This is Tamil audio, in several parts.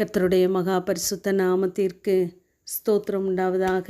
கர்த்தருடைய மகா பரிசுத்த நாமத்திற்கு ஸ்தோத்திரம் உண்டாவதாக.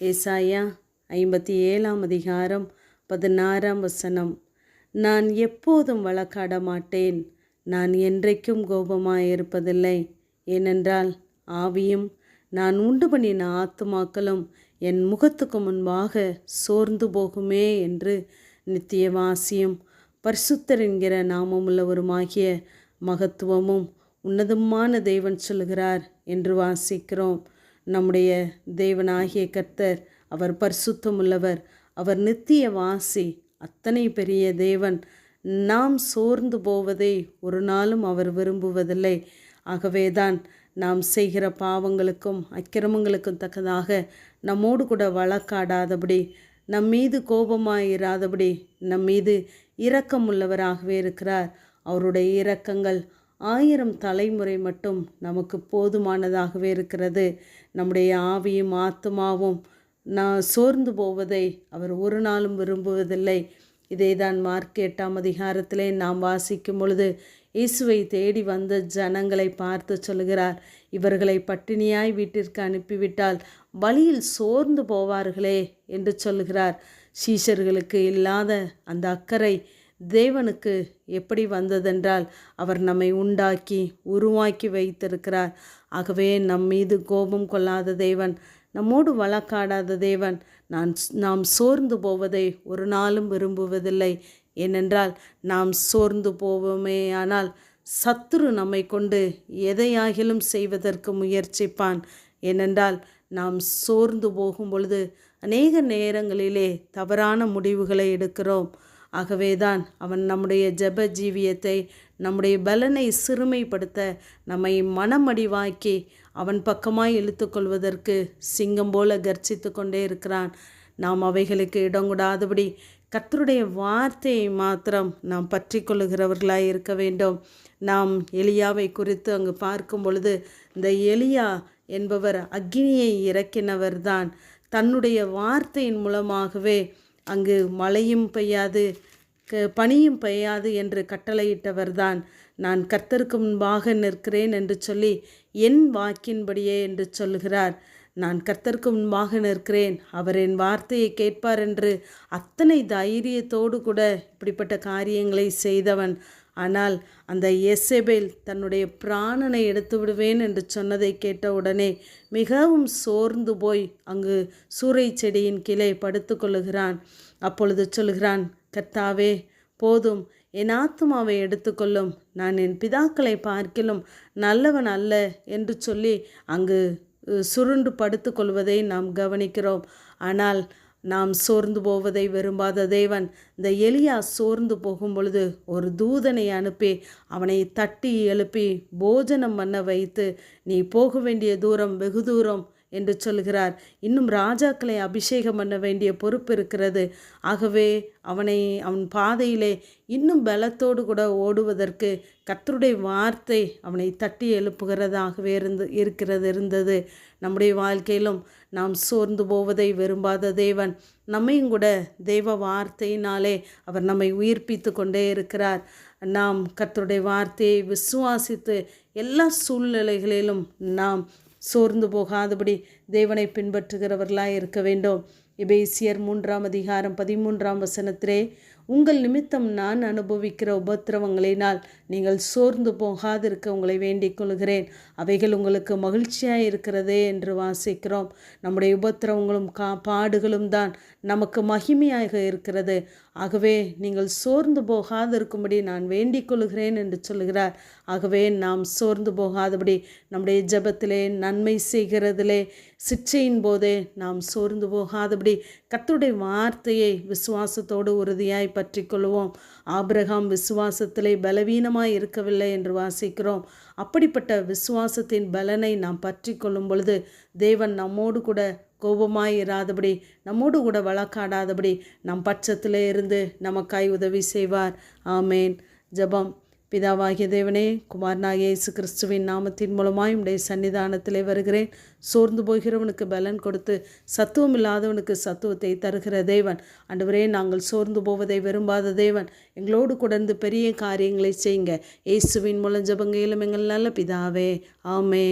ஏசாயா ஐம்பத்தி ஏழாம் அதிகாரம் பதினாறாம் வசனம். நான் எப்போதும் வழக்காட மாட்டேன். நான் என்றைக்கும் கோபமாயிருப்பதில்லை. ஏனென்றால் ஆவியும் நான் உண்டு பண்ணின ஆத்துமாக்களும் என் முகத்துக்கு முன்பாக சோர்ந்து போகுமே என்று நித்தியவாசியும் பரிசுத்தர் என்கிற நாமமுள்ளவருமாகிய மகத்துவமும் உன்னதமான தேவன் சொல்கிறார் என்று வாசிக்கிறோம். நம்முடைய தேவனாகிய கர்த்தர் அவர் பரிசுத்தமுள்ளவர். அவர் நித்திய வாசி அத்தனை பெரிய தேவன். நாம் சோர்ந்து போவதை ஒரு நாளும் அவர் விரும்புவதில்லை. ஆகவேதான் நாம் செய்கிற பாவங்களுக்கும் அக்கிரமங்களுக்கும் தக்கதாக நம்மோடு கூட வழக்காடாதபடி நம் மீது கோபமாயிராதபடி நம் மீது இரக்கமுள்ளவராகவே இருக்கிறார். அவருடைய இரக்கங்கள் ஆயிரம் தலைமுறை மட்டும் நமக்கு போதுமானதாகவே இருக்கிறது. நம்முடைய ஆவியும் ஆத்மாவும் நான் சோர்ந்து போவதை அவர் ஒரு நாளும் விரும்புவதில்லை. இதை தான் மார்க் எட்டாம் அதிகாரத்திலே நாம் வாசிக்கும் பொழுது இயேசுவை தேடி வந்த ஜனங்களை பார்த்து சொல்கிறார் இவர்களை பட்டினியாய் வீட்டிற்கு அனுப்பிவிட்டால் வழியில் சோர்ந்து போவார்களே என்று சொல்கிறார் சீஷர்களுக்கு இல்லாத அந்த அக்கறை தேவனுக்கு எப்படி வந்ததென்றால் அவர் நம்மை உண்டாக்கி உருவாக்கி வைத்திருக்கிறார். ஆகவே நம் மீது கோபம் கொள்ளாத தேவன் நம்மோடு வழக்காடாத தேவன் நான் நாம் சோர்ந்து போவதை ஒரு நாளும் விரும்புவதில்லை. ஏனென்றால் நாம் சோர்ந்து போவோமே ஆனால் சத்துரு நம்மை கொண்டு எதையாகிலும் செய்வதற்கு முயற்சிப்பான். ஏனென்றால் நாம் சோர்ந்து போகும் பொழுது அநேக நேரங்களிலே தவறான முடிவுகளை எடுக்கிறோம். ஆகவேதான் அவன் நம்முடைய ஜப ஜீவியத்தை நம்முடைய பலனை சிறுமைப்படுத்த நம்மை மனமடிவாக்கி அவன் பக்கமாய் இழுத்துக்கொள்வதற்கு சிங்கம் போல கர்ச்சித்து கொண்டே இருக்கிறான். நாம் அவைகளுக்கு இடங்கூடாதபடி கத்தருடைய வார்த்தையை மாத்திரம் நாம் பற்றி கொள்ளுகிறவர்களாய் இருக்க வேண்டும். நாம் எலியாவை குறித்து அங்கு பார்க்கும் பொழுது இந்த எலியா என்பவர் அக்னியை இறக்கினவர்தான். தன்னுடைய வார்த்தையின் மூலமாகவே அங்கு மழையும் பெய்யாது க பனியும் பெய்யாது என்று கட்டளையிட்டவர்தான். நான் கர்த்தருக்கு முன்பாக நிற்கிறேன் என்று சொல்லி என் வாக்கின்படியே என்று சொல்கிறார் நான் கர்த்தருக்கு முன்பாக நிற்கிறேன். அவர் என் வார்த்தையை கேட்பார் என்று அத்தனை தைரியத்தோடு கூட இப்படிப்பட்ட காரியங்களை செய்தவன். ஆனால் அந்த எசேபேல் தன்னுடைய பிராணனை எடுத்து விடுவேன் என்று சொன்னதை கேட்ட உடனே மிகவும் சோர்ந்து போய் அங்கு சூறை செடியின் கீழே படுத்து கொள்ளுகிறான். அப்பொழுது சொல்கிறான் கர்த்தாவே போதும். என் ஆத்மாவை எடுத்துக்கொள்ளும். நான் என் பிதாக்களை பார்க்கிலும் நல்லவன் அல்ல என்று சொல்லி அங்கு சுருண்டு படுத்து கொள்வதை நாம் கவனிக்கிறோம். ஆனால் நாம் சோர்ந்து போவதை விரும்பாத தேவன் இந்த எலியா சோர்ந்து போகும் பொழுது ஒரு தூதனை அனுப்பி அவனை தட்டி எழுப்பி போஜனம் பண்ண வைத்து நீ போக வேண்டிய தூரம் வெகு தூரம். என்று சொல்கிறார். இன்னும் ராஜாக்களை அபிஷேகம் பண்ண வேண்டிய பொறுப்பு இருக்கிறது. ஆகவே அவனை அவன் பாதையிலே இன்னும் பலத்தோடு கூட ஓடுவதற்கு கத்தருடைய வார்த்தை அவனை தட்டி எழுப்புகிறதாகவே இருந்து இருக்கிறது இருந்தது. நம்முடைய வாழ்க்கையிலும் நாம் சோர்ந்து போவதை விரும்பாத தேவன் நம்மையும் கூட தெய்வ வார்த்தையினாலே அவர் நம்மை உயிர்ப்பித்து கொண்டே இருக்கிறார். நாம் கத்தருடைய வார்த்தையை விசுவாசித்து எல்லா சூழ்நிலைகளிலும் நாம் சோர்ந்து போகாதபடி தேவனை பின்பற்றுகிறவர்களாய் இருக்க வேண்டும். எபேசியர் மூன்றாம் அதிகாரம் பதிமூன்றாம் வசனத்திலே உங்கள் நிமித்தம் நான் அனுபவிக்கிற உபத்திரவங்களினால் நீங்கள் சோர்ந்து போகாதிருக்க உங்களை வேண்டிக் கொள்கிறேன். அவைகள் உங்களுக்கு மகிழ்ச்சியாக இருக்கிறதே என்று வாசிக்கிறோம். நம்முடைய உபத்திரவங்களும் கா பாடுகளும் தான் நமக்கு மகிமையாக இருக்கிறது. ஆகவே நீங்கள் சோர்ந்து போகாதிருக்கும்படி நான் வேண்டிக் கொள்கிறேன் என்று சொல்கிறார். ஆகவே நாம் சோர்ந்து போகாதபடி நம்முடைய ஜபத்திலே நன்மை செய்கிறதிலே சிச்சையின் போதே நாம் சோர்ந்து போகாதபடி கத்துடைய வார்த்தையை விசுவாசத்தோடு உறுதியாய் பற்றி கொள்வோம் ஆபிரகாம் விசுவாசத்திலே பலவீனமாய் இருக்கவில்லை என்று வாசிக்கிறோம். அப்படிப்பட்ட விசுவாசத்தின் பலனை நாம் பற்றி கொள்ளும் பொழுது தேவன் நம்மோடு கூட கோபமாய் இராதபடி நம்மோடு கூட வழக்காடாதபடி நம் பட்சத்திலே இருந்து நமக்காய் உதவி செய்வார். ஆமேன். ஜபம். பிதாவாகிய தேவனே குமாரனாகிய இயேசு கிறிஸ்துவின் நாமத்தின் மூலமாய் உடைய சன்னிதானத்திலே வருகிறேன். சோர்ந்து போகிறவனுக்கு பலன் கொடுத்து சத்துவம் இல்லாதவனுக்கு சத்துவத்தை தருகிற தேவன். அன்றுவரே நாங்கள் சோர்ந்து போவதை விரும்பாத தேவன். எங்களோடு குடர்ந்து பெரிய காரியங்களை செய்யுங்க. இயேசுவின் மூலம் ஜபங்கையிலும் எங்கள் நல்ல பிதாவே. ஆமே